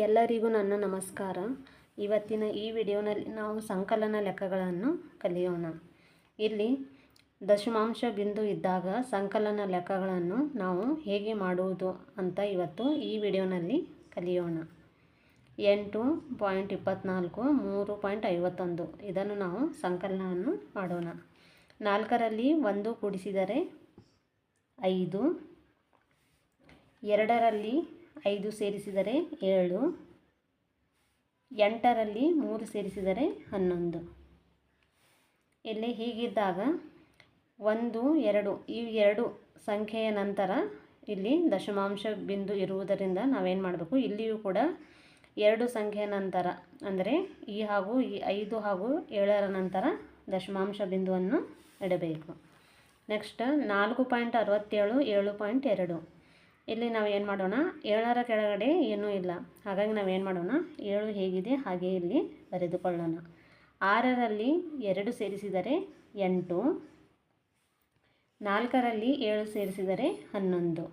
ಎಲ್ಲರಿಗೂ ನನ್ನ ನಮಸ್ಕಾರ. ಇವತ್ತಿನ ಈ ವಿಡಿಯೋನಲ್ಲಿ ನಾವು ಸಂಕಲನ ಲೆಕ್ಕಗಳನ್ನು ಕಲಿಯೋಣ. ಇಲ್ಲಿ ದಶಮಾಂಶ ಬಿಂದು ಇದ್ದಾಗ ಸಂಕಲನ ಲೆಕ್ಕಗಳನ್ನು ನಾವು ಹೇಗೆ ಮಾಡುವುದು ಅಂತ ಇವತ್ತು ಈ ವಿಡಿಯೋನಲ್ಲಿ ಕಲಿಯೋಣ. ಎಂಟು ಪಾಯಿಂಟ್ ಇಪ್ಪತ್ತ್ನಾಲ್ಕು ಮೂರು ಪಾಯಿಂಟ್ ಐವತ್ತೊಂದು. ಇದನ್ನು ನಾವು ಸಂಕಲನವನ್ನು ಮಾಡೋಣ. ನಾಲ್ಕರಲ್ಲಿ ಒಂದು ಕೂಡಿಸಿದರೆ ಐದು. ಎರಡರಲ್ಲಿ ಐದು ಸೇರಿಸಿದರೆ ಏಳು. ಎಂಟರಲ್ಲಿ ಮೂರು ಸೇರಿಸಿದರೆ ಹನ್ನೊಂದು. ಇಲ್ಲಿ ಹೀಗಿದ್ದಾಗ ಒಂದು, ಎರಡು, ಈ ಎರಡು ಸಂಖ್ಯೆಯ ನಂತರ ಇಲ್ಲಿ ದಶಮಾಂಶ ಬಿಂದು ಇರುವುದರಿಂದ ನಾವೇನು ಮಾಡಬೇಕು? ಇಲ್ಲಿಯೂ ಕೂಡ ಎರಡು ಸಂಖ್ಯೆಯ ನಂತರ, ಅಂದರೆ ಈ ಹಾಗೂ ಈ ಐದು ಹಾಗೂ ಏಳರ ನಂತರ ದಶಮಾಂಶ ಬಿಂದುವನ್ನು ಇಡಬೇಕು. ನೆಕ್ಸ್ಟ್ ನಾಲ್ಕು ಪಾಯಿಂಟ್ ಅರವತ್ತೇಳು, ಏಳು ಪಾಯಿಂಟ್ ಎರಡು. ಇಲ್ಲಿ ನಾವು ಏನು ಮಾಡೋಣ? ಏಳರ ಕೆಳಗಡೆ ಏನೂ ಇಲ್ಲ. ಹಾಗಾಗಿ ನಾವು ಏನು ಮಾಡೋಣ? ಏಳು ಹೇಗಿದೆ? ಹಾಗೆ ಇಲ್ಲಿ ಬರೆದುಕೊಳ್ಳೋಣ. ಆರರಲ್ಲಿ ಎರಡು ಸೇರಿಸಿದರೆ ಎಂಟು. ನಾಲ್ಕರಲ್ಲಿ ಏಳು ಸೇರಿಸಿದರೆ ಹನ್ನೊಂದು.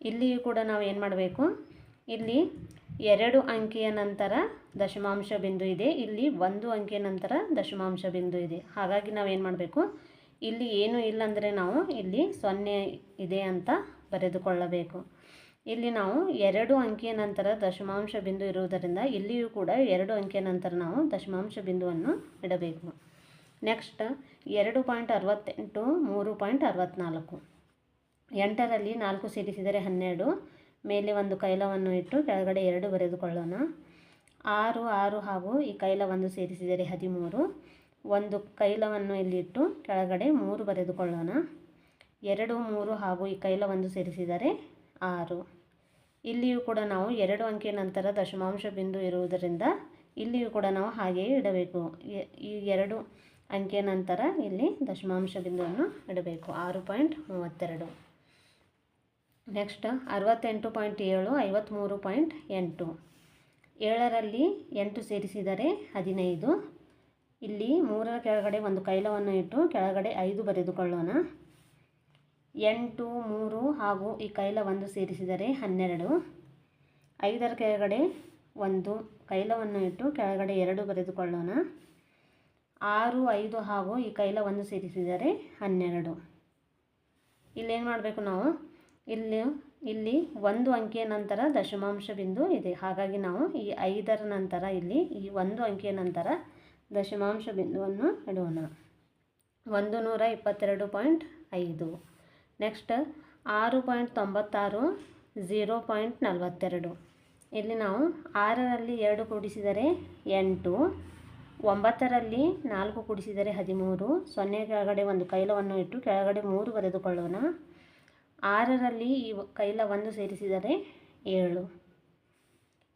ಇಲ್ಲಿಯೂ ಕೂಡ ನಾವು ಏನು ಮಾಡಬೇಕು? ಇಲ್ಲಿ ಎರಡು ಅಂಕಿಯ ನಂತರ ದಶಮಾಂಶ ಬಿಂದು ಇದೆ. ಇಲ್ಲಿ ಒಂದು ಅಂಕಿಯ ನಂತರ ದಶಮಾಂಶ ಬಿಂದು ಇದೆ. ಹಾಗಾಗಿ ನಾವು ಏನು ಮಾಡಬೇಕು? ಇಲ್ಲಿ ಏನೂ ಇಲ್ಲ ಅಂದರೆ ನಾವು ಇಲ್ಲಿ ಸೊನ್ನೆ ಇದೆ ಅಂತ ಬರೆದುಕೊಳ್ಳಬೇಕು. ಇಲ್ಲಿ ನಾವು ಎರಡು ಅಂಕಿಯ ನಂತರ ದಶಮಾಂಶ ಬಿಂದು ಇರುವುದರಿಂದ ಇಲ್ಲಿಯೂ ಕೂಡ ಎರಡು ಅಂಕಿಯ ನಂತರ ನಾವು ದಶಮಾಂಶ ಬಿಂದುವನ್ನು ಇಡಬೇಕು. ನೆಕ್ಸ್ಟ್ ಎರಡು ಪಾಯಿಂಟ್ ಅರವತ್ತೆಂಟು, ಮೂರು ಪಾಯಿಂಟ್ ಅರವತ್ತ್ನಾಲ್ಕು ಎಂಟರಲ್ಲಿ ನಾಲ್ಕು ಸೇರಿಸಿದರೆ ಹನ್ನೆರಡು, ಮೇಲೆ ಒಂದು ಕೈಲವನ್ನು ಇಟ್ಟು ಕೆಳಗಡೆ ಎರಡು ಬರೆದುಕೊಳ್ಳೋಣ. ಆರು ಆರು ಹಾಗೂ ಈ ಕೈಲ ಒಂದು ಸೇರಿಸಿದರೆ ಹದಿಮೂರು. ಒಂದು ಕೈಲವನ್ನು ಇಲ್ಲಿಟ್ಟು ಕೆಳಗಡೆ ಮೂರು ಬರೆದುಕೊಳ್ಳೋಣ. ಎರಡು, ಮೂರು ಹಾಗೂ ಈ ಕೈಲ ಒಂದು ಸೇರಿಸಿದರೆ ಆರು. ಇಲ್ಲಿಯೂ ಕೂಡ ನಾವು ಎರಡು ಅಂಕೆ ನಂತರ ದಶಮಾಂಶ ಬಿಂದು ಇರುವುದರಿಂದ ಇಲ್ಲಿಯೂ ಕೂಡ ನಾವು ಹಾಗೆಯೇ ಇಡಬೇಕು. ಈ ಎರಡು ಅಂಕೆ ನಂತರ ಇಲ್ಲಿ ದಶಮಾಂಶ ಬಿಂದುವನ್ನು ಇಡಬೇಕು. ಆರು ಪಾಯಿಂಟ್ ಮೂವತ್ತೆರಡು. ನೆಕ್ಸ್ಟ್ ಅರವತ್ತೆಂಟು ಪಾಯಿಂಟ್ ಏಳು ಐವತ್ತ್ಮೂರು ಪಾಯಿಂಟ್ ಎಂಟು. ಏಳರಲ್ಲಿ ಎಂಟು ಸೇರಿಸಿದರೆ ಹದಿನೈದು. ಇಲ್ಲಿ ಮೂರರ ಕೆಳಗಡೆ ಒಂದು ಕೈಲವನ್ನು ಇಟ್ಟು ಕೆಳಗಡೆ ಐದು ಬರೆದುಕೊಳ್ಳೋಣ. ಎಂಟು, ಮೂರು ಹಾಗೂ ಈ ಕೈಲ ಒಂದು ಸೇರಿಸಿದರೆ ಹನ್ನೆರಡು. ಐದರ ಕೆಳಗಡೆ ಒಂದು, ಕೈಲವನ್ನು ಇಟ್ಟು ಕೆಳಗಡೆ ಎರಡು ಬರೆದುಕೊಳ್ಳೋಣ. ಆರು, ಐದು ಹಾಗೂ ಈ ಕೈಲ ಒಂದು ಸೇರಿಸಿದರೆ ಹನ್ನೆರಡು. ಇಲ್ಲೇನು ಮಾಡಬೇಕು ನಾವು? ಇಲ್ಲಿ ಇಲ್ಲಿ ಒಂದು ಅಂಕಿಯ ನಂತರ ದಶಮಾಂಶ ಬಿಂದು ಇದೆ. ಹಾಗಾಗಿ ನಾವು ಈ ಐದರ ನಂತರ ಇಲ್ಲಿ ಈ ಒಂದು ಅಂಕಿಯ ನಂತರ ದಶಮಾಂಶ ಬಿಂದುವನ್ನು ಇಡೋಣ. ಒಂದು ನೂರ ಇಪ್ಪತ್ತೆರಡು ಪಾಯಿಂಟ್ ಐದು. ನೆಕ್ಸ್ಟ್ ಆರು ಪಾಯಿಂಟ್ ತೊಂಬತ್ತಾರು ಝೀರೋ ಪಾಯಿಂಟ್ ನಲವತ್ತೆರಡು. ಇಲ್ಲಿ ನಾವು ಆರರಲ್ಲಿ ಎರಡು ಕೂಡಿಸಿದರೆ ಎಂಟು, ಒಂಬತ್ತರಲ್ಲಿ ನಾಲ್ಕು ಕೂಡಿಸಿದರೆ ಹದಿಮೂರು, ಸೊನ್ನೆ ಕೆಳಗಡೆ ಒಂದು ಕೈಲವನ್ನು ಇಟ್ಟು ಕೆಳಗಡೆ ಮೂರು ಬರೆದುಕೊಳ್ಳೋಣ. ಆರರಲ್ಲಿ ಈ ಕೈಲ ಒಂದು ಸೇರಿಸಿದರೆ ಏಳು.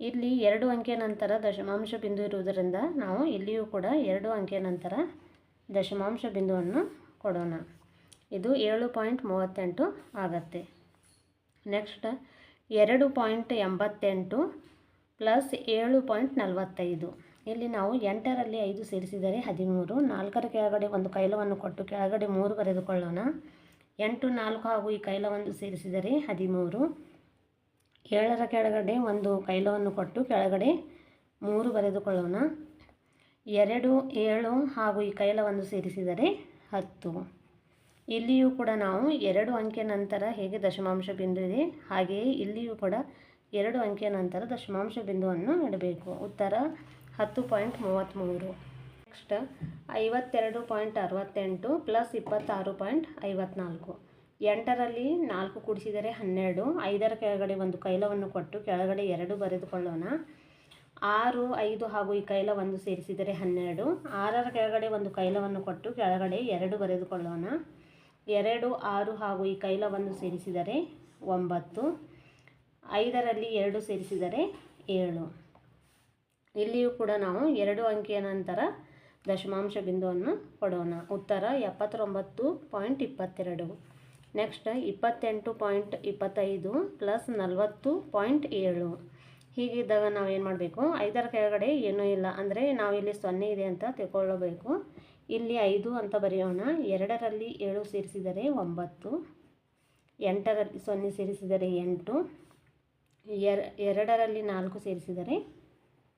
ಇಲ್ಲಿ ಎರಡು ಅಂಕೆ ನಂತರ ದಶಮಾಂಶ ಬಿಂದು ಇರುವುದರಿಂದ ನಾವು ಇಲ್ಲಿಯೂ ಕೂಡ ಎರಡು ಅಂಕೆ ನಂತರ ದಶಮಾಂಶ ಬಿಂದುವನ್ನು ಕೊಡೋಣ. ಇದು ಏಳು ಪಾಯಿಂಟ್ ಮೂವತ್ತೆಂಟು ಆಗತ್ತೆ. ನೆಕ್ಸ್ಟ್ ಎರಡು ಪಾಯಿಂಟ್ ಎಂಬತ್ತೆಂಟು ಪ್ಲಸ್ ಏಳು ಪಾಯಿಂಟ್ ನಲವತ್ತೈದು. ಇಲ್ಲಿ ನಾವು ಎಂಟರಲ್ಲಿ ಐದು ಸೇರಿಸಿದರೆ ಹದಿಮೂರು, ನಾಲ್ಕರ ಕೆಳಗಡೆ ಒಂದು ಕೈಲವನ್ನು ಕೊಟ್ಟು ಕೆಳಗಡೆ ಮೂರು ಬರೆದುಕೊಳ್ಳೋಣ. ಎಂಟು, ನಾಲ್ಕು ಹಾಗೂ ಈ ಕೈಲವನ್ನು ಸೇರಿಸಿದರೆ ಹದಿಮೂರು. ಏಳರ ಕೆಳಗಡೆ ಒಂದು ಕೈಲವನ್ನು ಕೊಟ್ಟು ಕೆಳಗಡೆ ಮೂರು ಬರೆದುಕೊಳ್ಳೋಣ. ಎರಡು, ಏಳು ಹಾಗೂ ಈ ಕೈಲವನ್ನು ಸೇರಿಸಿದರೆ ಹತ್ತು. ಇಲ್ಲಿಯೂ ಕೂಡ ನಾವು ಎರಡು ಅಂಕೆ ನಂತರ ಹೇಗೆ ದಶಮಾಂಶ ಬಿಂದು ಇದೆ, ಹಾಗೆಯೇ ಇಲ್ಲಿಯೂ ಕೂಡ ಎರಡು ಅಂಕೆ ನಂತರ ದಶಮಾಂಶ ಬಿಂದುವನ್ನು ಇಡಬೇಕು. ಉತ್ತರ ಹತ್ತು ಪಾಯಿಂಟ್ ಮೂವತ್ತ್ಮೂರು ನೆಕ್ಸ್ಟ್ ಐವತ್ತೆರಡು ಪಾಯಿಂಟ್ ಅರವತ್ತೆಂಟು ಪ್ಲಸ್ ಇಪ್ಪತ್ತಾರು ಪಾಯಿಂಟ್ ಐವತ್ನಾಲ್ಕು. ಎಂಟರಲ್ಲಿ ನಾಲ್ಕು ಕೂಡಿಸಿದರೆ ಹನ್ನೆರಡು, ಐದರ ಕೆಳಗಡೆ ಒಂದು ಕೈಲವನ್ನು ಕೊಟ್ಟು ಕೆಳಗಡೆ ಎರಡು ಬರೆದುಕೊಳ್ಳೋಣ. ಆರು, ಐದು ಹಾಗೂ ಈ ಕೈಲ ಒಂದು ಸೇರಿಸಿದರೆ ಹನ್ನೆರಡು, ಆರರ ಕೆಳಗಡೆ ಒಂದು ಕೈಲವನ್ನು ಕೊಟ್ಟು ಕೆಳಗಡೆ ಎರಡು ಬರೆದುಕೊಳ್ಳೋಣ. ಎರಡು, ಆರು ಹಾಗೂ ಈ ಕೈಲವನ್ನು ಸೇರಿಸಿದರೆ ಒಂಬತ್ತು. ಐದರಲ್ಲಿ ಎರಡು ಸೇರಿಸಿದರೆ ಏಳು. ಇಲ್ಲಿಯೂ ಕೂಡ ನಾವು ಎರಡು ಅಂಕಿಯ ನಂತರ ದಶಮಾಂಶ ಬಿಂದುವನ್ನು ಕೊಡೋಣ ಉತ್ತರ ಎಪ್ಪತ್ತೊಂಬತ್ತು ಪಾಯಿಂಟ್ ಇಪ್ಪತ್ತೆರಡು. ನೆಕ್ಸ್ಟ್ ಇಪ್ಪತ್ತೆಂಟು ಪಾಯಿಂಟ್ ಇಪ್ಪತ್ತೈದು ಪ್ಲಸ್ ನಲವತ್ತು ಪಾಯಿಂಟ್ ಏಳು. ಹೀಗಿದ್ದಾಗ ನಾವು ಏನು ಮಾಡಬೇಕು ಐದರ ಕೆಳಗಡೆ ಏನೂ ಇಲ್ಲ. ಅಂದರೆ ನಾವಿಲ್ಲಿ ಸೊನ್ನೆ ಇದೆ ಅಂತ ತಿಳ್ಕೊಳ್ಳಬೇಕು. ಇಲ್ಲಿ ಐದು ಅಂತ ಬರೆಯೋಣ. ಎರಡರಲ್ಲಿ ಏಳು ಸೇರಿಸಿದರೆ ಒಂಬತ್ತು. ಎಂಟರಲ್ಲಿ ಸೊನ್ನೆ ಸೇರಿಸಿದರೆ ಎಂಟು. ಎರ, ಎರಡರಲ್ಲಿ ನಾಲ್ಕು ಸೇರಿಸಿದರೆ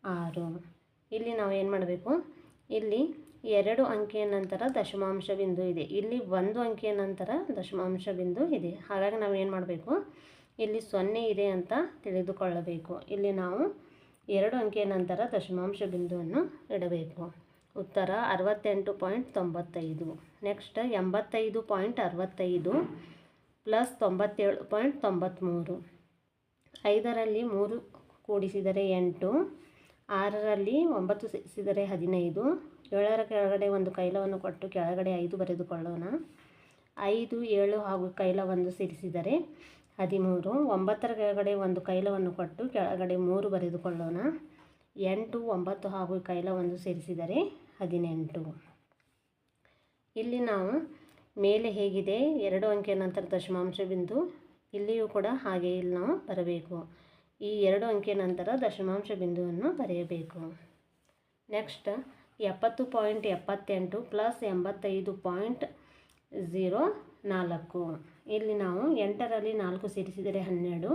ಆರು. ಇಲ್ಲಿ ನಾವು ಏನು ಮಾಡಬೇಕು? ಇಲ್ಲಿ ಎರಡು ಅಂಕಿಯ ನಂತರ ದಶಮಾಂಶ ಬಿಂದು ಇದೆ. ಇಲ್ಲಿ ಒಂದು ಅಂಕಿಯ ನಂತರ ದಶಮಾಂಶ ಬಿಂದು ಇದೆ. ಹಾಗಾಗಿ ನಾವು ಏನು ಮಾಡಬೇಕು? ಇಲ್ಲಿ ಸೊನ್ನೆ ಇದೆ ಅಂತ ತಿಳಿದುಕೊಳ್ಳಬೇಕು. ಇಲ್ಲಿ ನಾವು ಎರಡು ಅಂಕಿಯ ನಂತರ ದಶಮಾಂಶ ಬಿಂದುವನ್ನು ಇಡಬೇಕು. ಉತ್ತರ ಅರವತ್ತೆಂಟು ಪಾಯಿಂಟ್ ತೊಂಬತ್ತೈದು. ನೆಕ್ಸ್ಟ್ ಎಂಬತ್ತೈದು ಪಾಯಿಂಟ್ ಅರವತ್ತೈದು ಪ್ಲಸ್ ತೊಂಬತ್ತೇಳು ಪಾಯಿಂಟ್ ತೊಂಬತ್ತ್ಮೂರು ಐದರಲ್ಲಿ ಮೂರು ಕೂಡಿಸಿದರೆ ಎಂಟು, ಆರರಲ್ಲಿ ಒಂಬತ್ತು ಸೇರಿಸಿದರೆ ಹದಿನೈದು, ಏಳರ ಕೆಳಗಡೆ ಒಂದು ಕೈಲವನ್ನು ಕೊಟ್ಟು ಕೆಳಗಡೆ ಐದು ಬರೆದುಕೊಳ್ಳೋಣ. ಐದು, ಏಳು ಹಾಗೂ ಕೈಲವನ್ನು ಸೇರಿಸಿದರೆ ಹದಿಮೂರು, ಒಂಬತ್ತರ ಕೆಳಗಡೆ ಒಂದು ಕೈಲವನ್ನು ಕೊಟ್ಟು ಕೆಳಗಡೆ ಮೂರು ಬರೆದುಕೊಳ್ಳೋಣ. ಎಂಟು, ಒಂಬತ್ತು ಹಾಗೂ ಕೈಲವನ್ನು ಸೇರಿಸಿದರೆ ಹದಿನೆಂಟು. ಇಲ್ಲಿ ನಾವು ಮೇಲೆ ಹೇಗಿದೆ? ಎರಡು ಅಂಕಿಯ ನಂತರ ದಶಮಾಂಶ ಬಿಂದು. ಇಲ್ಲಿಯೂ ಕೂಡ ಹಾಗೆ ಇಲ್ಲಿ ನಾವು ಬರಬೇಕು. ಈ ಎರಡು ಅಂಕಿಯ ನಂತರ ದಶಮಾಂಶ ಬಿಂದುವನ್ನು ಬರೆಯಬೇಕು. ನೆಕ್ಸ್ಟ್, ಎಪ್ಪತ್ತು ಪಾಯಿಂಟ್ ಎಪ್ಪತ್ತೆಂಟು ಪ್ಲಸ್ ಎಂಬತ್ತೈದು ಪಾಯಿಂಟ್ ಝೀರೋ ನಾಲ್ಕು. ಇಲ್ಲಿ ನಾವು ಎಂಟರಲ್ಲಿ ನಾಲ್ಕು ಸೇರಿಸಿದರೆ ಹನ್ನೆರಡು.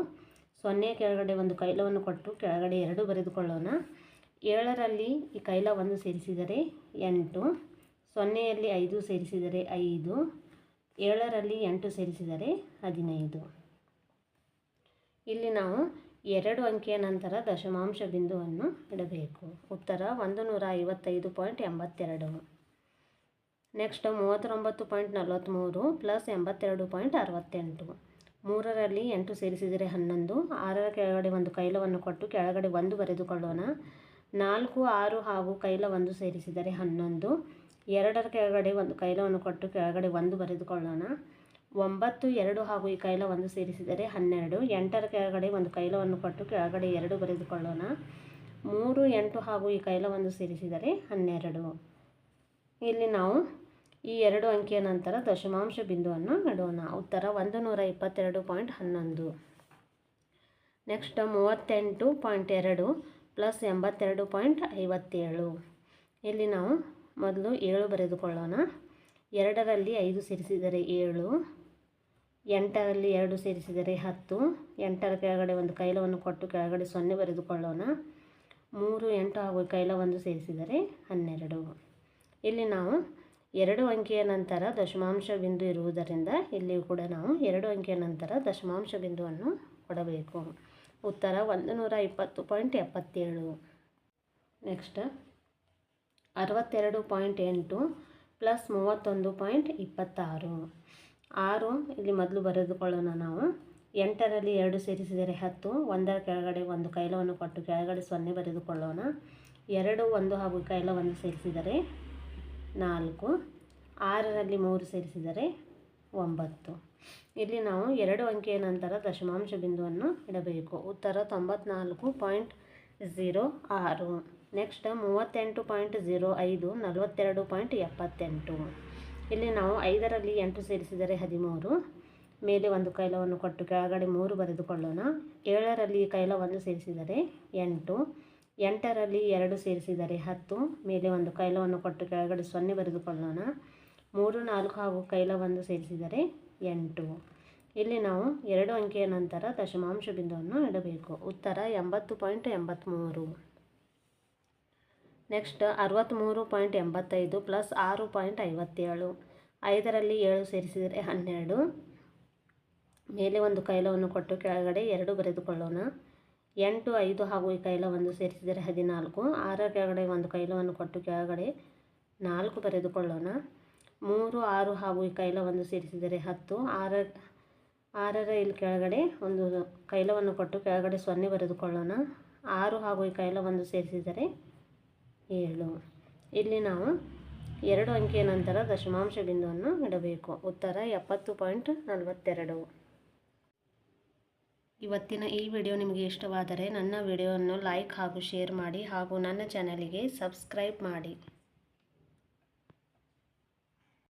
ಸೊನ್ನೆ ಕೆಳಗಡೆ ಒಂದು ಕೈಲವನ್ನು ಕೊಟ್ಟು ಕೆಳಗಡೆ ಎರಡು ಬರೆದುಕೊಳ್ಳೋಣ. ಏಳರಲ್ಲಿ ಈ ಕೈಲ ಒಂದು ಸೇರಿಸಿದರೆ ಎಂಟು, ಸೊನ್ನೆಯಲ್ಲಿ ಐದು ಸೇರಿಸಿದರೆ ಐದು, ಏಳರಲ್ಲಿ ಎಂಟು ಸೇರಿಸಿದರೆ ಹದಿನೈದು. ಇಲ್ಲಿ ನಾವು ಎರಡು ಅಂಕಿಯ ನಂತರ ದಶಮಾಂಶ ಬಿಂದುವನ್ನು ಇಡಬೇಕು. ಉತ್ತರ ಒಂದು ನೂರ ಐವತ್ತೈದು ಪಾಯಿಂಟ್ ಎಂಬತ್ತೆರಡು. ನೆಕ್ಸ್ಟ್ ಮೂವತ್ತೊಂಬತ್ತು ಪಾಯಿಂಟ್ ನಲವತ್ತ್ಮೂರು ಪ್ಲಸ್ ಎಂಬತ್ತೆರಡು ಪಾಯಿಂಟ್ ಅರವತ್ತೆಂಟು. ಮೂರರಲ್ಲಿ ಎಂಟು ಸೇರಿಸಿದರೆ ಹನ್ನೊಂದು, ಆರರ ಕೆಳಗಡೆ ಒಂದು ಕೈಲವನ್ನು ಕೊಟ್ಟು ಕೆಳಗಡೆ ಒಂದು ಬರೆದುಕೊಳ್ಳೋಣ. ನಾಲ್ಕು, ಆರು ಹಾಗೂ ಕೈಲ ಒಂದು ಸೇರಿಸಿದರೆ ಹನ್ನೊಂದು. ಎರಡರ ಕೆಳಗಡೆ ಒಂದು, ಕೈಲವನ್ನು ಕೊಟ್ಟು ಕೆಳಗಡೆ ಒಂದು ಬರೆದುಕೊಳ್ಳೋಣ. ಒಂಬತ್ತು, ಎರಡು ಹಾಗೂ ಈ ಕೈಲ ಒಂದು ಸೇರಿಸಿದರೆ ಹನ್ನೆರಡು. ಎಂಟರ ಕೆಳಗಡೆ ಒಂದು, ಕೈಲವನ್ನು ಕೊಟ್ಟು ಕೆಳಗಡೆ ಎರಡು ಬರೆದುಕೊಳ್ಳೋಣ. ಮೂರು, ಎಂಟು ಹಾಗೂ ಈ ಕೈಲ ಒಂದು ಸೇರಿಸಿದರೆ ಹನ್ನೆರಡು. ಇಲ್ಲಿ ನಾವು ಈ ಎರಡು ಅಂಕಿಯ ನಂತರ ದಶಮಾಂಶ ಬಿಂದುವನ್ನು ನೆಡೋಣ. ಉತ್ತರ ಒಂದು ನೂರ ಇಪ್ಪತ್ತೆರಡು ಪಾಯಿಂಟ್ ಹನ್ನೊಂದು. ನೆಕ್ಸ್ಟ್ ಮೂವತ್ತೆಂಟು ಪಾಯಿಂಟ್ ಎರಡು. ಪ್ಲಸ್ ಎಂಬತ್ತೆರಡು ಪಾಯಿಂಟ್ ಐವತ್ತೇಳು. ಇಲ್ಲಿ ನಾವು ಮೊದಲು ಏಳು ಬರೆದುಕೊಳ್ಳೋಣ. ಎರಡರಲ್ಲಿ ಐದು ಸೇರಿಸಿದರೆ ಏಳು, ಎಂಟರಲ್ಲಿ ಎರಡು ಸೇರಿಸಿದರೆ ಹತ್ತು, ಎಂಟರ ಕೆಳಗಡೆ ಒಂದು ಕೈಲವನ್ನು ಕೊಟ್ಟು ಕೆಳಗಡೆ ಸೊನ್ನೆ ಬರೆದುಕೊಳ್ಳೋಣ. ಮೂರು, ಎಂಟು ಹಾಗೂ ಕೈಲ ಒಂದು ಸೇರಿಸಿದರೆ ಹನ್ನೆರಡು. ಇಲ್ಲಿ ನಾವು ಎರಡು ಅಂಕಿಯ ನಂತರ ದಶಮಾಂಶ ಬಿಂದು ಇರುವುದರಿಂದ ಇಲ್ಲಿಯೂ ಕೂಡ ನಾವು ಎರಡು ಅಂಕಿಯ ನಂತರ ದಶಮಾಂಶ ಬಿಂದುವನ್ನು ಕೊಡಬೇಕು. ಉತ್ತರ ಒಂದು ನೂರ ಇಪ್ಪತ್ತು ಪಾಯಿಂಟ್ ಎಪ್ಪತ್ತೇಳು. ನೆಕ್ಸ್ಟ್ ಅರವತ್ತೆರಡು ಪಾಯಿಂಟ್ ಎಂಟು ಪ್ಲಸ್ ಮೂವತ್ತೊಂದು ಪಾಯಿಂಟ್ ಇಪ್ಪತ್ತಾರು. ಆರು, ಇಲ್ಲಿ ಮೊದಲು ಬರೆದುಕೊಳ್ಳೋಣ ನಾವು. ಎಂಟರಲ್ಲಿ ಎರಡು ಸೇರಿಸಿದರೆ ಹತ್ತು, ಒಂದರ ಕೆಳಗಡೆ ಒಂದು ಕೈಲವನ್ನು ಕೊಟ್ಟು ಕೆಳಗಡೆ ಸೊನ್ನೆ ಬರೆದುಕೊಳ್ಳೋಣ. ಎರಡು, ಒಂದು ಹಾಗೂ ಕೈಲವನ್ನು ಸೇರಿಸಿದರೆ ನಾಲ್ಕು. ಆರರಲ್ಲಿ ಮೂರು ಸೇರಿಸಿದರೆ ಒಂಬತ್ತು. ಇಲ್ಲಿ ನಾವು ಎರಡು ಅಂಕಿಯ ನಂತರ ದಶಮಾಂಶ ಬಿಂದುವನ್ನು ಇಡಬೇಕು. ಉತ್ತರ ತೊಂಬತ್ನಾಲ್ಕು ಪಾಯಿಂಟ್ ಝೀರೋ ಆರು. ನೆಕ್ಸ್ಟ್ ಮೂವತ್ತೆಂಟು ಪಾಯಿಂಟ್ ಝೀರೋ ಐದು, ನಲವತ್ತೆರಡು ಪಾಯಿಂಟ್ ಎಪ್ಪತ್ತೆಂಟು. ಇಲ್ಲಿ ನಾವು ಐದರಲ್ಲಿ ಎಂಟು ಸೇರಿಸಿದರೆ ಹದಿಮೂರು. ಮೇಲೆ ಒಂದು ಕೈಲವನ್ನು ಕೊಟ್ಟು ಕೆಳಗಡೆ ಮೂರು ಬರೆದುಕೊಳ್ಳೋಣ. ಏಳರಲ್ಲಿ ಕೈಲವನ್ನು ಸೇರಿಸಿದರೆ ಎಂಟು. ಎಂಟರಲ್ಲಿ ಎರಡು ಸೇರಿಸಿದರೆ ಹತ್ತು. ಮೇಲೆ ಒಂದು ಕೈಲವನ್ನು ಕೊಟ್ಟು ಕೆಳಗಡೆ ಸೊನ್ನೆ ಬರೆದುಕೊಳ್ಳೋಣ. ಮೂರು ನಾಲ್ಕು ಹಾಗೂ ಕೈಲವನ್ನು ಸೇರಿಸಿದರೆ ಎಂಟು. ಇಲ್ಲಿ ನಾವು ಎರಡು ಅಂಕಿಯ ನಂತರ ದಶಮಾಂಶ ಬಿಂದುವನ್ನು ಇಡಬೇಕು. ಉತ್ತರ ಎಂಬತ್ತು ಪಾಯಿಂಟ್ ಎಂಬತ್ತ್ಮೂರು ನೆಕ್ಸ್ಟ್ ಅರವತ್ತ್ಮೂರು ಪಾಯಿಂಟ್ ಎಂಬತ್ತೈದು ಪ್ಲಸ್ ಆರು ಪಾಯಿಂಟ್ ಐವತ್ತೇಳು. ಐದರಲ್ಲಿ ಏಳು ಸೇರಿಸಿದರೆ ಹನ್ನೆರಡು. ಮೇಲೆ ಒಂದು ಕೈಲವನ್ನು ಕೊಟ್ಟು ಕೆಳಗಡೆ ಎರಡು ಬರೆದುಕೊಳ್ಳೋಣ. ಎಂಟು, ಐದು ಹಾಗೂ ಈ ಕೈಲವನ್ನು ಸೇರಿಸಿದರೆ ಹದಿನಾಲ್ಕು. ಆರ ಕೆಳಗಡೆ ಒಂದು ಕೈಲವನ್ನು ಕೊಟ್ಟು ಕೆಳಗಡೆ ನಾಲ್ಕು ಬರೆದುಕೊಳ್ಳೋಣ. ಮೂರು, ಆರು ಹಾಗೂ ಈ ಒಂದು ಸೇರಿಸಿದರೆ ಹತ್ತು. ಆರ, ಆರರ ಇಲ್ಲಿ ಕೆಳಗಡೆ ಒಂದು ಕೈಲವನ್ನು ಕೊಟ್ಟು ಕೆಳಗಡೆ ಸೊನ್ನೆ ಬರೆದುಕೊಳ್ಳೋಣ. ಆರು ಹಾಗೂ ಈ ಒಂದು ಸೇರಿಸಿದರೆ ಏಳು. ಇಲ್ಲಿ ನಾವು ಎರಡು ಅಂಕಿಯ ನಂತರ ದಶಮಾಂಶ ಬಿಂದುವನ್ನು ಇಡಬೇಕು. ಉತ್ತರ ಎಪ್ಪತ್ತು ಪಾಯಿಂಟ್ ನಲವತ್ತೆರಡು. ಇವತ್ತಿನ ಈ ವಿಡಿಯೋ ನಿಮಗೆ ಇಷ್ಟವಾದರೆ ನನ್ನ ವಿಡಿಯೋವನ್ನು ಲೈಕ್ ಹಾಗೂ ಶೇರ್ ಮಾಡಿ ಹಾಗೂ ನನ್ನ ಚಾನಲಿಗೆ ಸಬ್ಸ್ಕ್ರೈಬ್ ಮಾಡಿ.